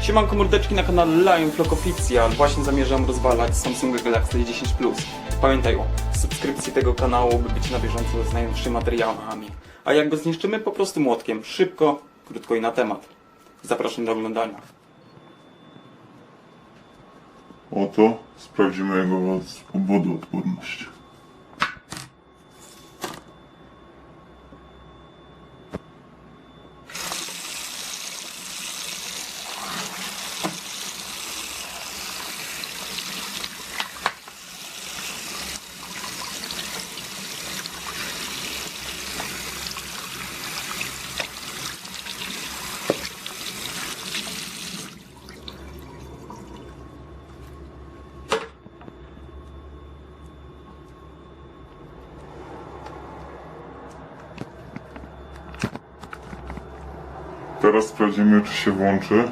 Siemanko mordeczki na kanale Lion Flock Official. Właśnie zamierzam rozwalać Samsung Galaxy 10 Plus. Pamiętaj o subskrypcji tego kanału, by być na bieżąco z najnowszymi materiałami. A jak go zniszczymy? Po prostu młotkiem. Szybko, krótko i na temat. Zapraszam do oglądania. Oto sprawdzimy jego wodoodporność. Teraz sprawdzimy, czy się włączy.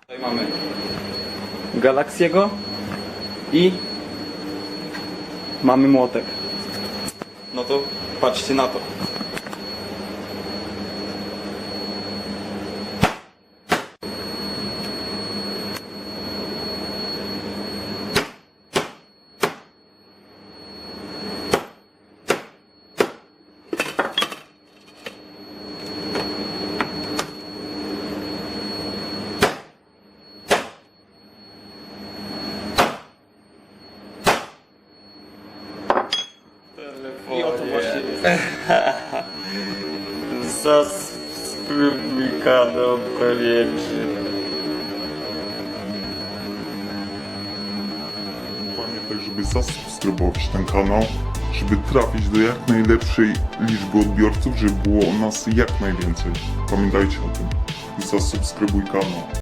Tutaj mamy Galaxiego i mamy młotek. No to patrzcie na to. I oto Subskrybuj kanał koniecznie. Pamiętaj, żeby zasubskrybować ten kanał, żeby trafić do jak najlepszej liczby odbiorców, żeby było nas jak najwięcej. Pamiętajcie o tym. Zasubskrybuj kanał.